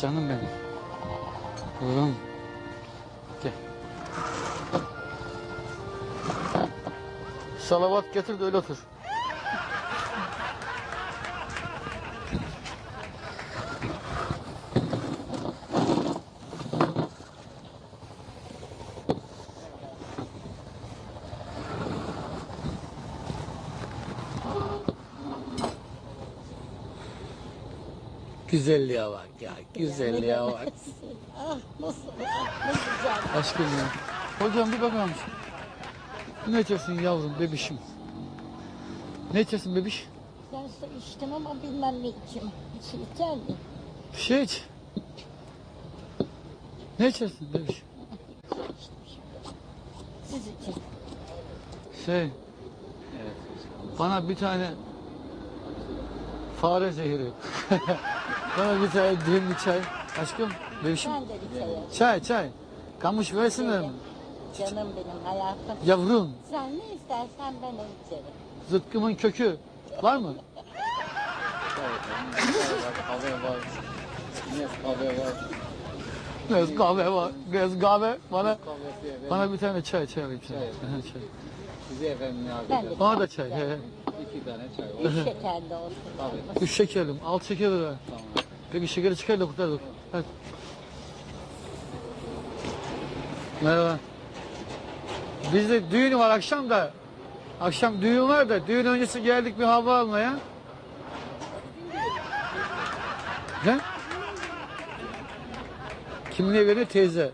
Canım benim. Oğlum. Gel. Salavat getir de öyle otur. Güzelliğe bak ya, güzelliğe bak. Ah nasıl, ah, ne güzel. Aşkım ya. Hocam bir bakar mısın? Ne içersin yavrum, bebişim? Ne içersin bebiş? Ben su içtim ama bilmem ne içim. Hiç içer mi? Bir şey iç. Ne içersin bebiş? Siz için. Şey, bana bir tane fare zehri. bana bir tane demli çay. Aşkım, bebişim. Ben de bir çaya. Çay, çay. Kamış versinler mi? Canım benim hayatım. Yavrum, Sen ne istersen ben onu içerim. zıtkımın kökü var mı? Kahve var. Yes kahve var. Gez kahve var. Gez kahve. Bana Kahvesi efendim. bana bir tane çay çay. Çay. Çay. Çay. Size efendim ne Ben de Bana da çay. He. he. İki tane çay var. Üç şekerli olsun. Tabii. Üç şekerlim. Alt şeker ver. Tamam. Peki şekeri çıkar da kurtardık. Hadi. Merhaba. Bizde düğün var akşam da. Akşam düğün var da düğün öncesi geldik bir hava almaya. Ne? Kimliğe veriyor teyze.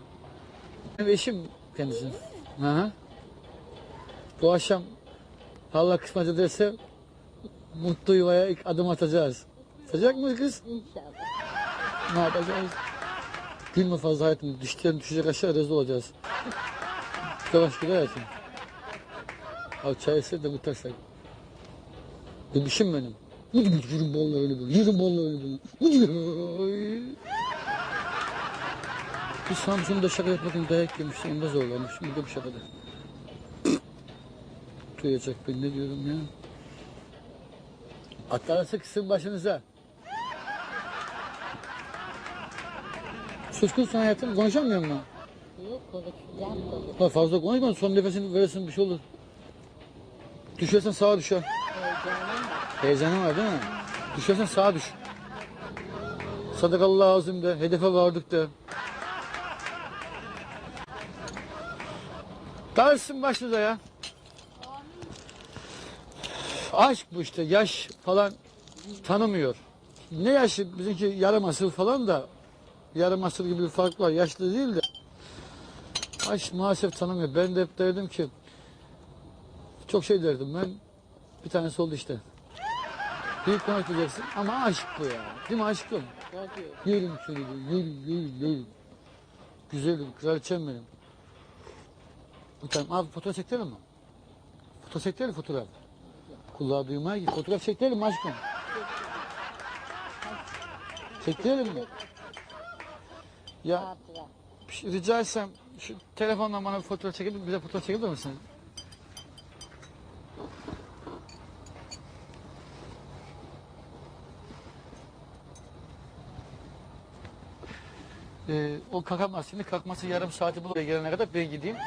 Benim eşim kendisi. Hı hı. Bu akşam Allah kısmet ederse mutlu yuvaya ilk adım atacağız. Atacak mıyız kız? İnşallah. Ne yapacağız? Gülme fazla hayatım. Dişlerin düşecek aşağı rezil olacağız. Yavaş gül hayatım. Al çay ise de mutarsak. Bebişim benim. Yürüm bollarını böyle. Yürüm bollarını böyle. Bir Samsun'da şaka yapmadım dayak yemiştim. Onda zorlanmışım. Bir de bu şakada. Duyacak ben ne diyorum ya. Atları sıksın başınıza. Suskunsun hayatım. Konuşamıyor musun? Yok konuşacağım tabii. Ha, fazla konuşma. Son nefesini verirsin bir şey olur. Düşersen sağa düşer. Heyecanın var değil mi? Düşersen sağa düş. Sadakallah azim de, hedefe vardık da. Darılsın başınıza ya. Aşk bu işte, yaş falan tanımıyor. Ne yaşı? Bizimki yarım asır falan da yarım asır gibi bir fark var. Yaşlı değil de. Aşk maalesef tanımıyor. Ben de hep derdim ki çok şey derdim ben. Bir tanesi oldu işte. Büyük konuşmayacaksın ama aşk bu ya. Değil mi aşkım? Yerim seni de, yerim, yerim, yerim. Güzelim, kraliçem benim. Tane, abi fotoğraf çektirelim mi? Fotoğraf çektirelim fotoğraf. Kulağı duymaya git. Fotoğraf çektirelim mi aşkım? Çektirelim mi? Ya şey rica etsem şu telefondan bana bir fotoğraf çekip bize fotoğraf çekebilir misin? Ee, o kalkamaz şimdi kalkması yarım saati bulur gelene kadar ben gideyim.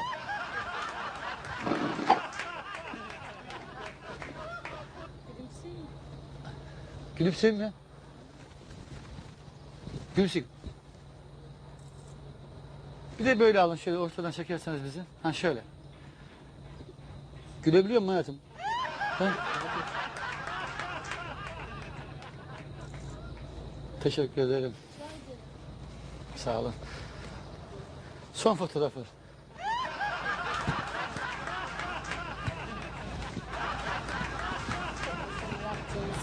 Gülümseyim ya. Gülümseyim. Bir de böyle alın şöyle ortadan çekerseniz bizi. Ha şöyle. Gülebiliyor musun hayatım? Ha? Teşekkür ederim. Sağ olun. Son fotoğrafı.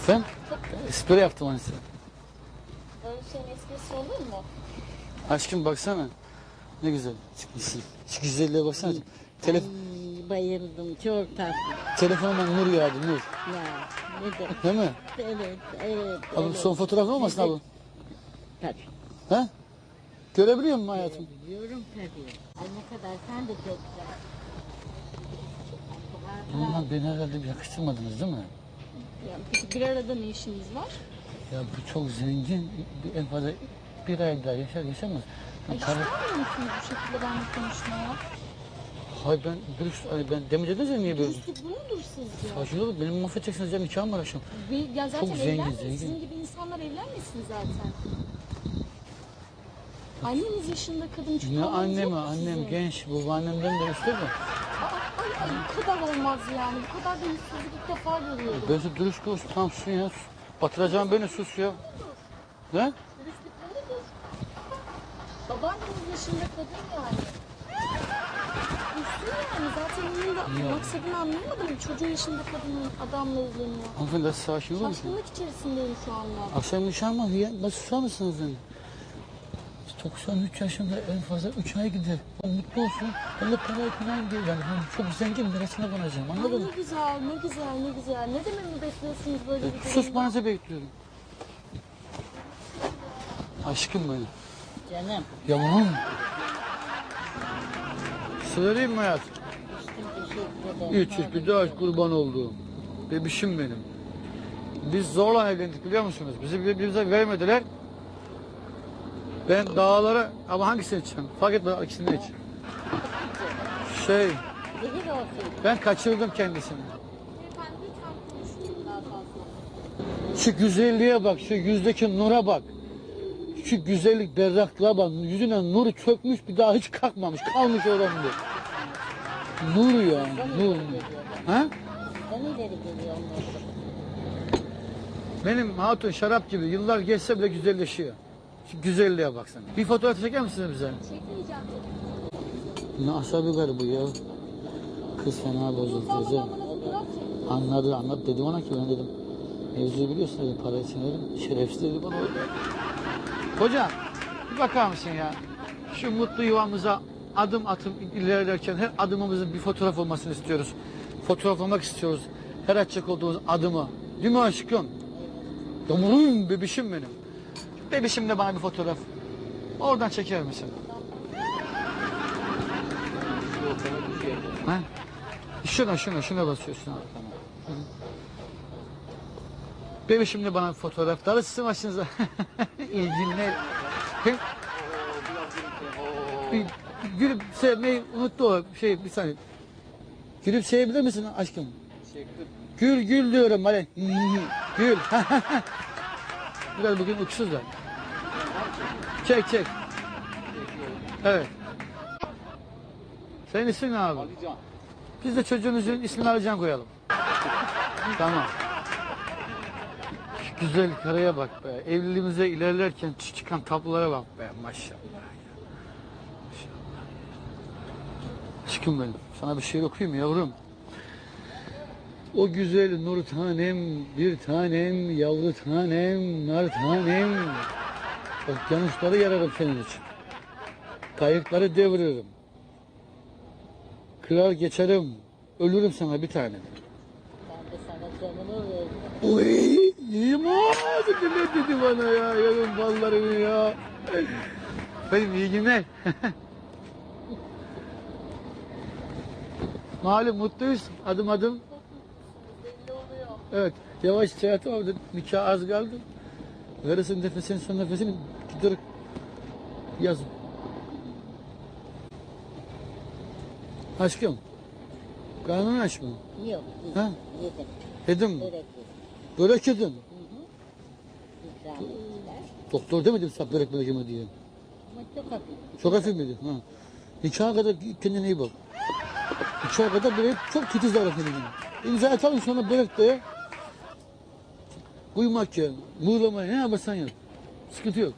Ben espri yaptım onun için. Böyle şeyin esprisi olur mu? Aşkım baksana. Ne güzel çıkmışsın. Şu güzelliğe baksana. Telef Ay, bayıldım çok tatlı. telefonumdan nur yağdı nur. Ya ne de. Değil mi? Evet, evet. Abi evet. son fotoğraf olmasın abi? Tabii. Ha? Görebiliyor musun hayatım? Biliyorum tabii. Ay ne kadar sen de çok güzel. Bundan beni herhalde bir yakıştırmadınız değil mi? Ya, peki bir arada ne işiniz var? Ya bu çok zengin. En fazla bir ay daha yaşar yaşamaz. Ay Karı, istemiyor musunuz bu şekilde benimle konuşmaya? hayır ben dürüst, hani ben demin dediniz ya niye böyle? Dürüstlük bu mudur sizce? Olun benim mahvedeceksiniz ya nikahım var akşam. Bir, ya zaten Çok zengin, evlenmeyin. zengin. Sizin gibi insanlar evlenmesin zaten. Anneniz yaşında kadın çok Ne annemi annem genç babaannemden de üstte de. Ay, bu kadar olmaz yani. Bu kadar da yüzsüzlük ilk defa görüyorum. Ben size dürüst konuş tam sus ya. sus. Batıracağım beni sus ya. Ne? Mudur? Babaanneniz yaşında kadın yani. Üstün yani zaten onun da maksadını anlayamadım. Çocuğu yaşında kadının adamla evleniyor. Hanımefendi sakin olur musun? Şaşkınlık içerisindeyim şu anda. Akşam nişan var ya. Nasıl susar mısınız beni? 93 yaşında en fazla 3 ay gider. O mutlu olsun. De parayı falan değil. Yani ben çok zengin neresine konacağım Ay anladın ne mı? güzel, ne güzel, ne güzel. Ne dememi bekliyorsunuz böyle bir durumda? Susmanızı bekliyorum. Aşkım benim. Canım, Yavrum. Söyleyeyim mi hayat? Hiç hiç bir daha kurban olduğum. Bebişim benim. Biz zorla evlendik biliyor musunuz? Bizi birbirimize vermediler. Ben dağlara ama hangisini içeceğim? Fark etmez ikisini iç. Şey, ben kaçırdım kendisini. Şu güzelliğe bak, şu yüzdeki nura bak. Şu güzellik berraklığa bak. Yüzüne nuru çökmüş bir daha hiç kalkmamış. Kalmış oranında. Nur ya, nur. Ha? Benim hatun şarap gibi yıllar geçse bile güzelleşiyor. Şu güzelliğe baksana. Bir fotoğraf çeker misiniz bize? Çekmeyeceğim. Ne asabi garı bu ya. Kız fena bozuldu teyze. Anladı anladı dedim ona ki ben dedim. Mevzuyu biliyorsun dedim para için dedim. Şerefsiz dedi bana. Hocam bir bakar mısın ya? Şu mutlu yuvamıza adım atım ilerlerken her adımımızın bir fotoğraf olmasını istiyoruz. Fotoğraflamak istiyoruz. Her atacak olduğumuz adımı. Değil mi aşkım? Yavrum bebişim benim. Bebişimle bana bir fotoğraf. Oradan çeker misin? Ha? Şuna şuna şuna basıyorsun. abi. Hı. Bebişimle bana bir fotoğraf. Darı sizin başınıza. İyi günler. Hem- Bir gülüp sevmeyi unuttu o şey bir saniye. Gülüp sevebilir misin aşkım? Gül gül diyorum hadi. Gül. Biraz bugün uçsuz da. Çek çek. Evet. Senin ismin ne abi? Biz de çocuğunuzun ismini Alican koyalım. tamam. Şu güzel karaya bak be. Evliliğimize ilerlerken çı- çıkan tablolara bak be. Maşallah. Maşallah. Aşkım benim. Sana bir şiir okuyayım yavrum? O güzel nur tanem, bir tanem, yavru tanem, nar tanem. Okyanusları yararım senin için. Kayıkları deviririm. Kırar geçerim. Ölürüm sana bir tane. Ben de sana canımı veririm. Uy, iyiyim abi ne dedi bana ya, yarın ballarını ya. Benim iyi günler. Malum mutluyuz adım adım. Evet, yavaş seyahat var. Nikah az kaldı. Karısının nefesini son nefesini giderek yaz. Aşkım, karnın aç mı? Yok, Ha? yedim. Yedim mi? Börek yedim. Börek yedin. İkram ettiler. Doktor demedim sana börek börek yeme diye. Ama çok hafif. Çok hafif miydi? Ha. Nikaha kadar kendine iyi bak. Nikaha kadar böyle çok titiz davran kendine. İmza atalım sonra börek de ye. Uyumak ya, muğlama ne yaparsan yap. Sıkıntı yok.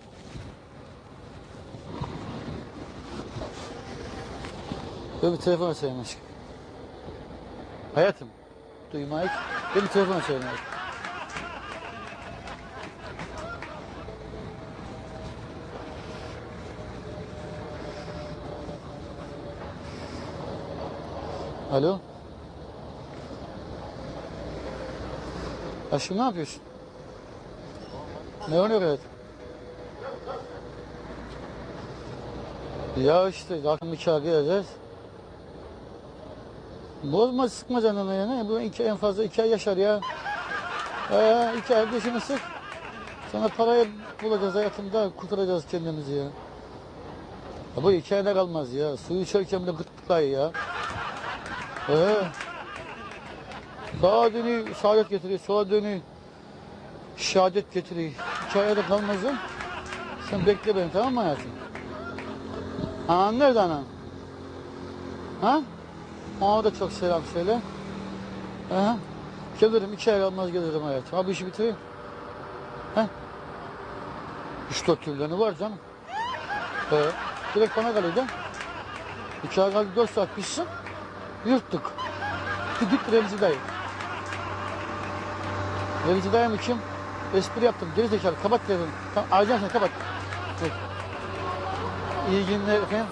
Ben bir telefon açayım aşkım. Hayatım, duymayı. Ben bir telefon açayım hayatım. Alo. Aşkım ne yapıyorsun? Ne oluyor hayat? Ya işte nikah geleceğiz. Bozma sıkma canını ya. Ne? Bu iki, en fazla iki ay yaşar ya. Ee, iki ay dişini sık. Sana parayı bulacağız hayatımda kurtaracağız kendimizi ya. ya bu hikayede kalmaz ya. Suyu içerken bile gırtlayı ya. Ee, sağa dönüyor saadet getiriyor. Sola dönüyor şehadet getiriyor. Hikayede kalmaz ya. Sen bekle beni tamam mı hayatım? Anan nerede anan? Ha? Ona da çok selam söyle. Aha. Gelirim iki ay kalmaz gelirim hayatım. Abi işi bitireyim. He? Üç dört yıllarını var canım. Ee, direkt bana kalıydı. İki ay kaldı dört saat pişsin. Yırttık. Gidip Remzi dayı. Remzi dayı mı kim? Espri yaptım. Geri zekalı. Kapat dedim. Tamam, sen kapat. Dur. İyi günler efendim.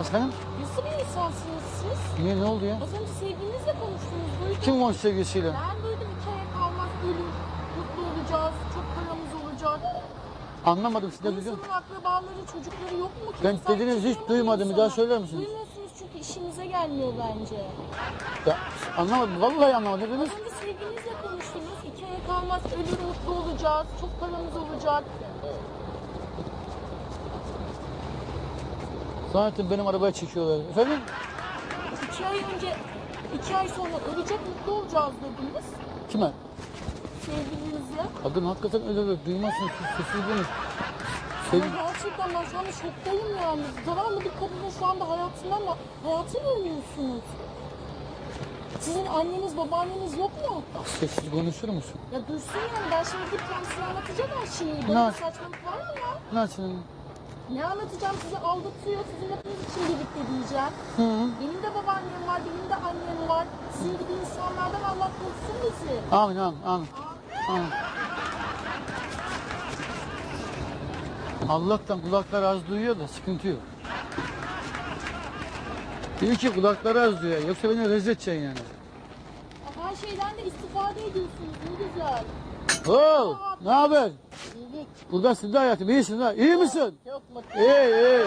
Efendim? Nasıl bir insansınız siz? Niye ne oldu ya? Az önce sevgilinizle konuştunuz. Duydum. Kim var sevgilisiyle? Ben duydum hikaye kalmaz ölüm. Mutlu olacağız. Çok paramız olacak. Anlamadım siz ne Bu diyorsun? insanın akrabaları, çocukları yok mu? Ben Kimse dediğinizi hiç mu duymadım. Bir daha söyler misiniz? Çünkü işinize gelmiyor bence. Ya, anlamadım. Vallahi anlamadım. Ne dediniz? Az önce sevgilinizle konuştunuz. İki aya kalmaz ölür mutlu olacağız. Çok paramız olacak. Zaten benim arabaya çekiyorlar. Efendim? İki ay önce, iki ay sonra ölecek mutlu olacağız dediniz. Kime? Sevgilinizle. Kadın hakikaten öyle öyle. Duymazsın. Sus, sessiz. Ama gerçekten ben şu anda şoktayım yani. Zavallı bir kadının şu anda hayatında ama hayatını ölüyorsunuz. Sizin anneniz, babaanneniz yok mu? Sessiz konuşur musun? Ya duysun yani ben şimdi gidip kendisine anlatacağım her şeyi. Böyle Ne? bir saçmalık var mı ya? Nasıl? Ne anlatacağım size aldatıyor, sizin hepiniz için birlikte diyeceğim. Hı. Benim de babaannem var, benim de annem var. Sizin gibi insanlardan Allah korusun bizi. Amin amin amin. amin. Allah'tan kulaklar az duyuyor da sıkıntı yok. İyi ki kulakları az duyuyor. Yoksa beni rezil edeceksin yani. Her şeyden de istifade ediyorsunuz, ne güzel. Oo, ne haber? İyilik, Buradasın da hayatım. İyisin ha. İyi misin? çok mutlu. İyi iyi.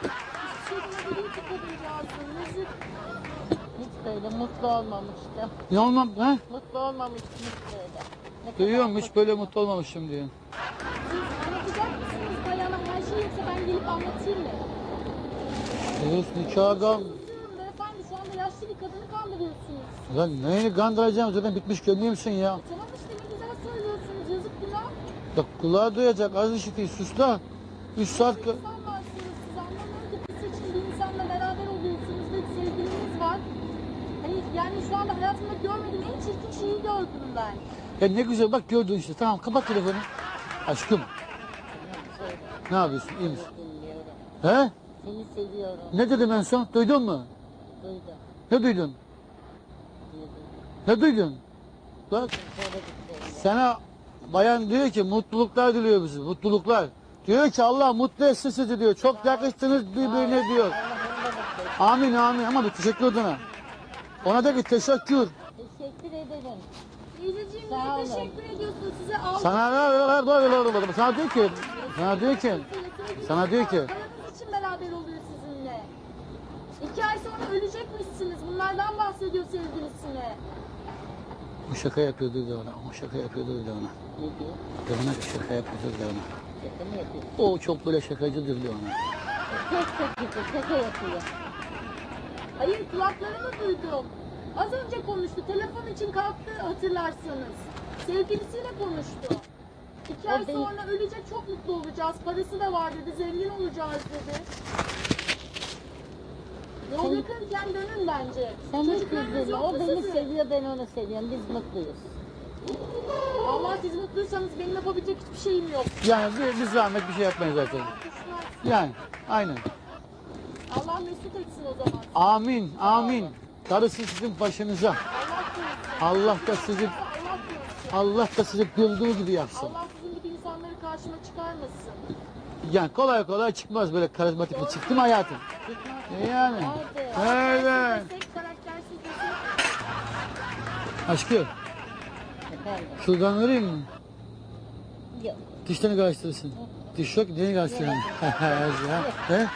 Hiçbir şeyden değil ki kadıncağızın, rezil. Hiç böyle mutlu olmamıştım. Ne olmam? Ha? Mutlu olmamıştım hiç böyle. Ne kadar Duyuyorum hiç mutlu. böyle mutlu olmamışım diyor. Şeyi yoksa ben gelip anlatayım mı? Evet nikah. Üzülüyorum beyefendi şu anda yaşlı bir kadını kandırıyorsunuz. Lan neyini kandıracağım zaten bitmiş gömüyormuşsun ya. Tamam işte ne güzel söylüyorsunuz yazık günah. Bak kulağı duyacak az işitiyor sus da. 3 saat İnsan varsınız siz anlamıyorum ki siz için bir insanla beraber oluyorsunuz ve sevgiliniz var. Hani yani şu anda hayatımda görmediğim en çirkin şeyi gördüm ben. Ya ne güzel bak gördün işte tamam kapat telefonu. Aşkım ne yapıyorsun iyi misin? He? Seni seviyorum. Ne dedim en son duydun mu? Duydum. Ne duydun? Ne duydun? Bak sana bayan diyor ki mutluluklar diliyor bizi mutluluklar. Diyor ki Allah mutlu etsin sizi diyor. Çok yakıştınız birbirine diyor. Amin amin ama bir teşekkür edin ona. Ona da bir teşekkür. Teşekkür ederim. Sağ niye teşekkür ediyorsun? Size. Sana sana diyor ki sana diyor ki sana diyor ki Paranız için beraber oluyor sizinle. İki ay sonra ölecekmişsiniz. Bunlardan bahsediyor sevgilisine. o şaka yapıyordu da ona. O şaka yapıyordu da ona. Ne diyor? Ona şaka yapıyordu da ona. Şaka mı yapıyor? O çok böyle şakacıdır da ona. Çok çok kötü şaka yapıyor. Hayır kulaklarımı duydum. Az önce konuştu. Telefon için kalktı hatırlarsanız. Sevgilisiyle konuştu. İki ay değil. sonra ölecek çok mutlu olacağız. Parası da var dedi. Zengin olacağız dedi. Yol Sen- yakınken dönün bence. Sen hiç Çocuklarınız üzülme. yok O mu beni sizin? seviyor, ben onu seviyorum. Biz mutluyuz. Allah siz mutluysanız benim yapabilecek hiçbir şeyim yok. Yani bir, bir zahmet bir şey yapmayın zaten. Yani aynen. Allah mesut etsin o zaman. Amin amin. Darısı sizin başınıza. Allah korusun. Allah da sizi Allah korusun. Allah da sizi güldüğü gibi yapsın. Allah karşıma çıkarmasın. Yani kolay kolay çıkmaz böyle karizmatik bir çıktı mı hayatım? Yani. Evet. Desek, karaktersiz desek. Aşkım Efendim? şuradan vereyim mi? Yok. Dişlerini karıştırsın. Diş yok neyi karıştırsın? ya. He? Yemek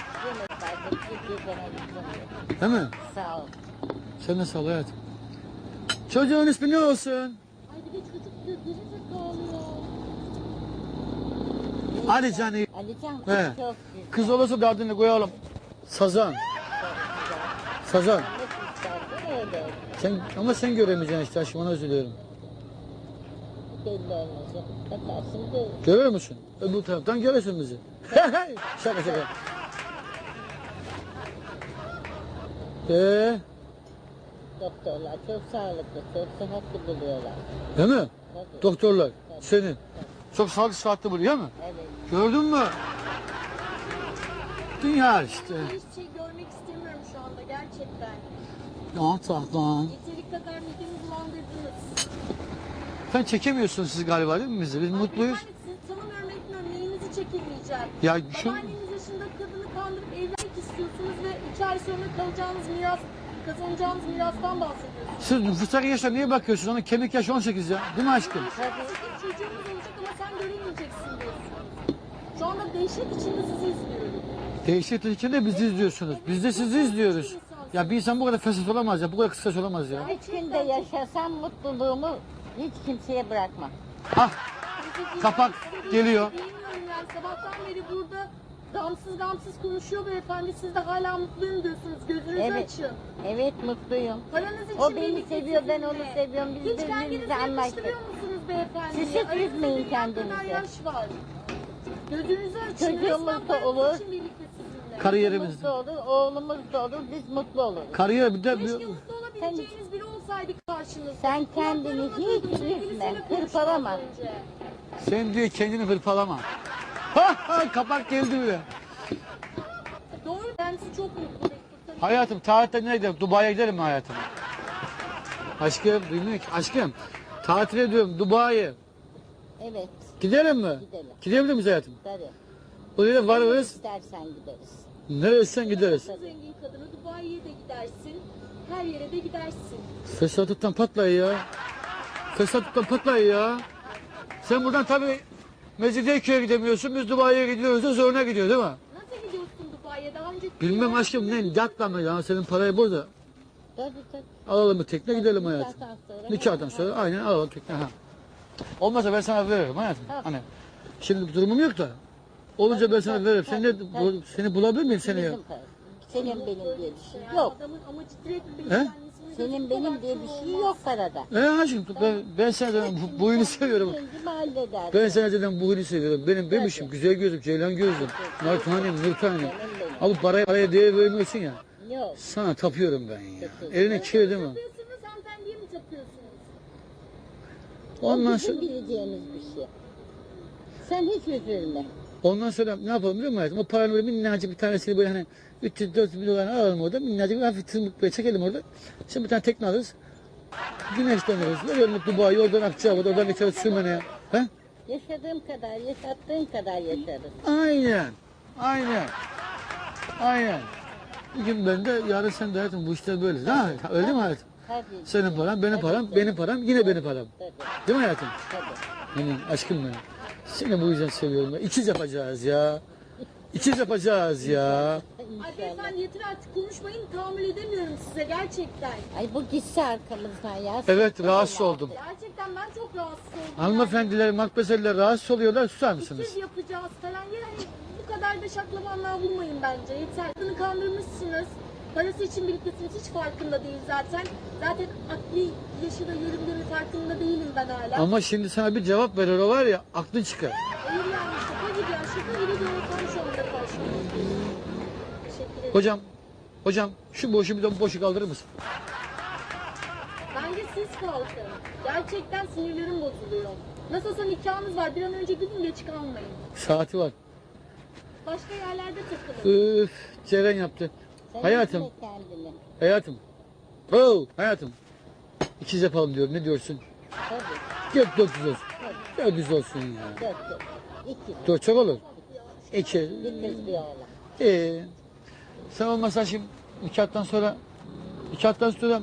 var. Bana gitmiyor. Değil mi? Sağ ol. Sen ol hayatım. Çocuğun ismi ne olsun? Ay bir de çocuk zekalı ya. Ali Can'ı Alican He. çok güzel. kız olursa da adını koyalım. Sazan. Sazan. Öyle. Sen, ama sen göremeyeceksin işte aşkım ona üzülüyorum. Belli olmayacak. Bakarsın görür. Görüyor musun? Öbür taraftan görürsün bizi. şaka şaka. Ee, Doktorlar çok sağlıklı, çok sıhhatli buluyorlar. değil mi? Doktorlar senin. Çok sağlıklı saatli buluyor mu? Evet. Gördün mü? Dünya işte. Hiçbir şey görmek istemiyorum şu anda gerçekten. Ne tahlan. Yeteri kadar midemi bulandırdınız. Sen çekemiyorsun siz galiba değil mi bizi? Biz mutluyuz. Beyefendi sizi tanımıyorum etmiyorum. Neyinizi çekemeyeceğim. Ya şu Babaanneniz yaşında kadını kandırıp evlenmek istiyorsunuz ve iki ay sonra kalacağınız miras, kazanacağınız mirastan bahsediyorsunuz. siz nüfuslar yaşa niye bakıyorsun? Onun kemik yaşı 18 ya. Değil mi aşkım? Çocuğumuz olacak ama sen göremeyeceksin diyorsun. Anda dehşet içinde sizi izliyorum. Dehşet içinde bizi izliyorsunuz. Biz de sizi izliyoruz. Ya bir insan bu kadar fesat olamaz ya. Bu kadar kısaç olamaz ya. Üç günde yaşasam mutluluğumu hiç kimseye bırakmam. Ah Kapak geliyor. Bilmiyorum yani sabahtan beri burada damsız damsız konuşuyor beyefendi. Siz de hala mutluyum diyorsunuz. Gözünüzü Evet. açın. Evet mutluyum. Paranız için O beni birlikte seviyor, ben sizinle. onu seviyorum. Biz Hiç kendinizi birbirimizle anlaştık. yakıştırıyor musunuz beyefendi? Siz Aranızda üzmeyin kendinizi. yaş var. Gözünüzü açın. Çocuğumuz Resmen da paranız olur. için birlikte sizinle. Kariyerimiz. Da olur, oğlumuz da olur, biz mutlu oluruz. Kariyer bir de Keşke bir- mutlu olabileceğiniz biri olsaydı karşınızda. Sen kendini hiç duydum, üzme, sevgilisiyle hırpalama. az önce. sen diyor kendini hırpalama. Ha ha kapak geldi bile. Doğru kendisi çok mutlu. Hayatım tatilde nereye gidelim? Dubai'ye gidelim mi hayatım? Aşkım duymuyor ki. Aşkım tatile diyorum Dubai'ye. Evet, Gidelim mi? Gidelim. Gidebilir miyiz hayatım? tabii. Oraya varırız. İstersen gideriz. Neresinden gideriz? Zengin kadını Dubai'ye de gidersin. Her yere de gidersin. Fesatlıktan patlayı ya. Fesatlıktan patlayı ya. Sen buradan tabii Mecidiyeköy'e gidemiyorsun. Biz Dubai'ye gidiyoruz da zoruna gidiyor değil mi? Nasıl gidiyorsun Dubai'ye? Daha önce Bilmem aşkım ne yatla mı ya senin parayı burada. Tabii tabii. Alalım bir tekne gidelim hayatım. Nikahtan sonra aynen alalım tekne ha. Olmazsa ben sana veririm hayatım. Tabii. Hani şimdi durumum yok da. Olunca ben sana Tabii, veririm. tabii, Seni, de- tabii. bu- seni bulabilir miyim seni ya? Bizim. Senin benim diye bir şey yok. adamın amacı direkt bir He? Senin benim diye bir şey yok parada. E aşkım ben, ben sana dedim, bu, bu huyunu seviyorum. Kendimi. Ben sana dedim bu huyunu seviyorum. Benim bebişim, güzel gözüm, ceylan gözüm. Nar tanem, nur tanem. Ama paraya, paraya değer vermiyorsun ya. Yok. Sana tapıyorum ben ya. Eline kir değil mi? Yapıyorsunuz hanımefendiye mi Ondan sonra, bileceğimiz bir şey. Sen hiç üzülme. ondan sonra ne yapalım biliyor musun? O paranın böyle minnacık bir tanesini böyle hani 300-400 bin dolarını alalım orada. Minnacık bir hafif tırmık böyle çekelim orada. Şimdi bir tane tekne alırız. Güneşleniriz. Verelim Dubai'ye oradan Akçabat'a oradan geçeriz Sürmene'ye. He? Yaşadığım kadar, yaşattığın kadar yaşarız. Aynen. Aynen. Aynen. Bugün ben de yarın sen de hayatım bu işler böyle. Mi? Öyle değil mi hayatım? Tabii. Senin param, benim param, benim param, yine benim param. Tabii. Değil mi hayatım? Tabii. Benim aşkım benim. Seni bu yüzden seviyorum. İkiz yapacağız ya. İkiz yapacağız ya. Ay beyefendi yeter artık konuşmayın. Tahammül edemiyorum size gerçekten. Ay bu gitse arkamızdan ya. Evet rahatsız oldum. Gerçekten ben çok rahatsız oldum. Hanımefendiler, makbeseliler rahatsız oluyorlar. Susar mısınız? Siz yapacağız falan. Yani bu kadar da şaklabanlığa bulmayın bence. Yeter. Kandırmışsınız. Parası için birliktesiniz. Hiç farkında değil zaten. Zaten akli yaşı da yerinde mi farkında değilim ben hala. Ama şimdi sana bir cevap verir o var ya aklın çıkar. Hayır yani şaka gibi ya. Şaka gibi doğru konuşuyorum da karşımda. Teşekkür ederim. Hocam, hocam şu boşu bir de boşu kaldırır mısın? Bence siz kalkın. Gerçekten sinirlerim bozuluyor. Nasılsa nikahınız var. Bir an önce gidin geç kalmayın. Saati var. Başka yerlerde takılın. Üf, Ceren yaptı. Hayatım. Hayatım. Oh, hayatım. İkiz yapalım diyorum. Ne diyorsun? Tabii. Gök 400 olsun. 400 olsun ya. Dört, dört. İki. Dört çok olur. İki. Bir kız bir oğlan. Ee, sen olmasan şimdi nikahtan sonra nikahtan sonra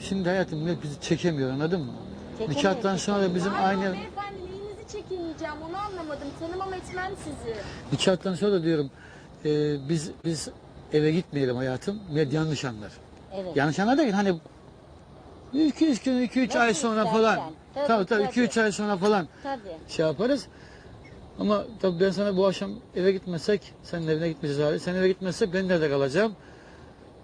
şimdi hayatım ne bizi çekemiyor anladın mı? Çekemiyor, Nikahtan sonra bizim Pardon aynı beyefendi neyinizi çekemeyeceğim onu anlamadım. Tanımam etmem sizi. nikahtan sonra diyorum e, biz biz eve gitmeyelim hayatım. Millet yanlış anlar. Evet. Yanlış anlar değil hani 2-3 gün 2-3 ay sonra istersen. falan. Tabii, Tabii tabii tabii. 2-3 ay sonra falan Tabii. şey yaparız. Ama tabii ben sana bu akşam eve gitmesek, senin evine gitmeyeceğiz hali. Sen eve gitmezsek ben nerede kalacağım?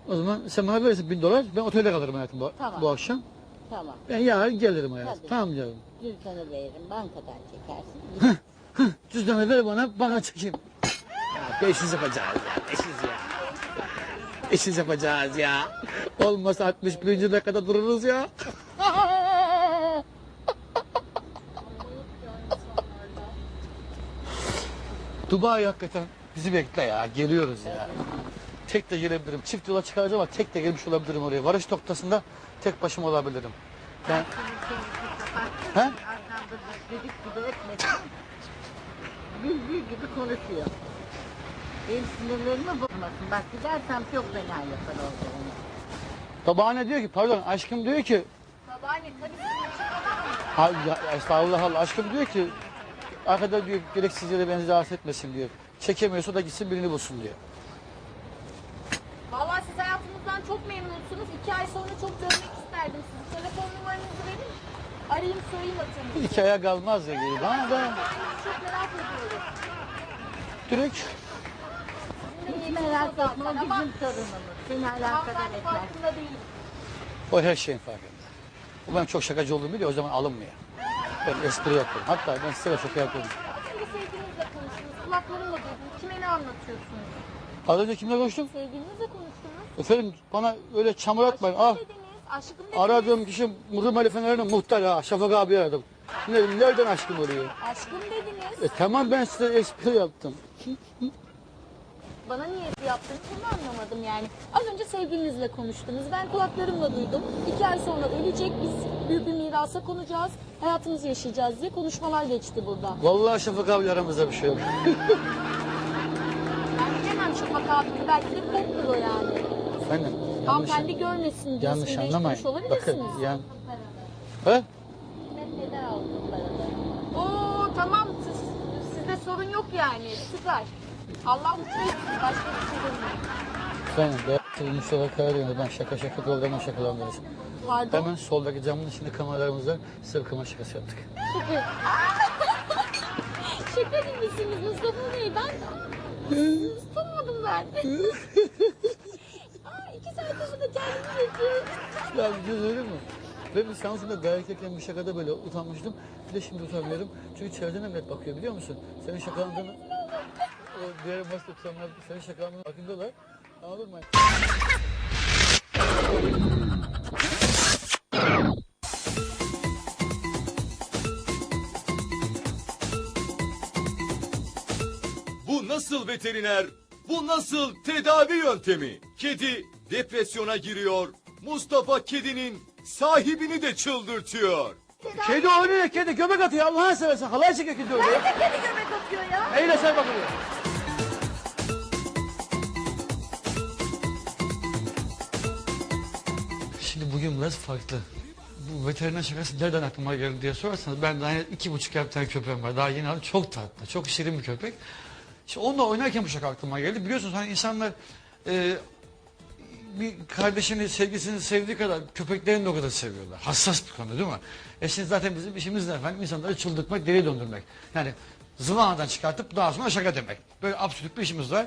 O zaman sen bana verirsin bin dolar, ben otelde kalırım hayatım bu, Tamam. bu akşam. Tamam. Ben yarın gelirim hayatım. Tabii. Tamam canım. Cüzdanı veririm. Bankadan çekersin. Cüzdanı ver bana, bana çekeyim. Ya beşiz yapacağız ya, beşiz ya. Beşiz yapacağız ya. Olmasa 61. dakikada dururuz ya. Dubai hakikaten bizi bekle ya. Geliyoruz ya. Tek de gelebilirim. Çift yola çıkaracağım ama tek de gelmiş olabilirim oraya. Varış noktasında tek başıma olabilirim. Ben... He? Bülbül gibi konuşuyor. Benim sinirlerimi bozmasın. Bak gidersem çok fena yapar olduğunu. Babaanne diyor ki pardon aşkım diyor ki Babaanne için ha, ya, estağfurullah Allah aşkım diyor ki arkada diyor gereksiz yere beni rahatsız etmesin diyor. Çekemiyorsa da gitsin birini bulsun diyor. Vallahi siz hayatınızdan çok memnunsunuz. İki ay sonra çok görmek isterdim sizi. Telefon numaranızı verin. Arayayım sorayım atayım. İki aya kalmaz ya geri. Bana da Ben çok merak ediyorum. direkt Hiç merak etme o bizim sorunumuz. Seni alakadar etmez. o her şeyin farkında. O ben çok şakacı olduğumu biliyor o zaman alınmıyor. Ben espri yapıyorum. Hatta ben size de şaka yapıyorum. Önce sevgilinizle konuştunuz. Kulaklarımla duydum. Kime ne anlatıyorsunuz? Az önce kimle konuştum? Sevgilinizle konuştunuz. Efendim bana öyle çamur atmayın. Ah Aşkım dediniz. Aşkım dediniz. aradığım kişi Muhrim Ali Fener'in muhtarı ha. Şafak abi aradım. Ne, nereden aşkım oluyor? Aşkım dediniz. E, tamam ben size espri yaptım. Bana niye yaptığınızı bunu anlamadım yani. Az önce sevgilinizle konuştunuz. Ben kulaklarımla duydum. İki ay sonra ölecek. Biz büyük bir mirasa konacağız. Hayatımızı yaşayacağız diye konuşmalar geçti burada. Vallahi Şafak abi aramızda bir şey yok. Ben bilemem şu makabını. Belki de komplo yani. Efendim yanlış, Hanımefendi görmesin diye yanlış isim anlamayın. Bakın olabilirsiniz. yan... Paranı? Oo tamam. Siz, sizde sorun yok yani. Süper. Allah etsin. Başka bir şey demiyorum. Efendim değerli Mustafa Karadeniz ben şaka şaka programdan şakalandırırsın. Pardon. Hemen soldaki camın içinde kameralarımız var. Size bir kamera şakası yaptık. Şaka. Şaka gibisiniz Mustafa Bey. Ben tanımadım ben. Aa, iki saat sonra kendimi çekiyorum. Ya bir şey söyleyeyim mi? Ben bir Samsun'da dayak yerken bir şakada böyle utanmıştım. Bir de şimdi utanmıyorum. Çünkü çevreden millet bakıyor biliyor musun? Senin şakalandığını... O diğer masada tutanlar senin şakalandığını farkındalar. Anladın mı? Bu nasıl veteriner? Bu nasıl tedavi yöntemi? Kedi depresyona giriyor. Mustafa kedinin sahibini de çıldırtıyor. Kedi oynuyor kedi göbek atıyor Allah'ını seversen. Halay çekiyor kedi öyle. Kedi göbek atıyor ya. Neyle sen bakılıyor? Bugün biraz farklı. Bu veteriner şakası nereden aklıma geldi diye sorarsanız ben daha iki buçuk ay tane köpeğim var. Daha yeni aldım. Çok tatlı, çok şirin bir köpek. İşte onunla oynarken bu şaka aklıma geldi. Biliyorsunuz hani insanlar e, bir kardeşini, sevgisini sevdiği kadar köpeklerini de o kadar seviyorlar. Hassas bir konu değil mi? E şimdi zaten bizim işimiz ne efendim? İnsanları çıldırtmak, deli döndürmek. Yani zıvanadan çıkartıp daha sonra şaka demek. Böyle absürt bir işimiz var.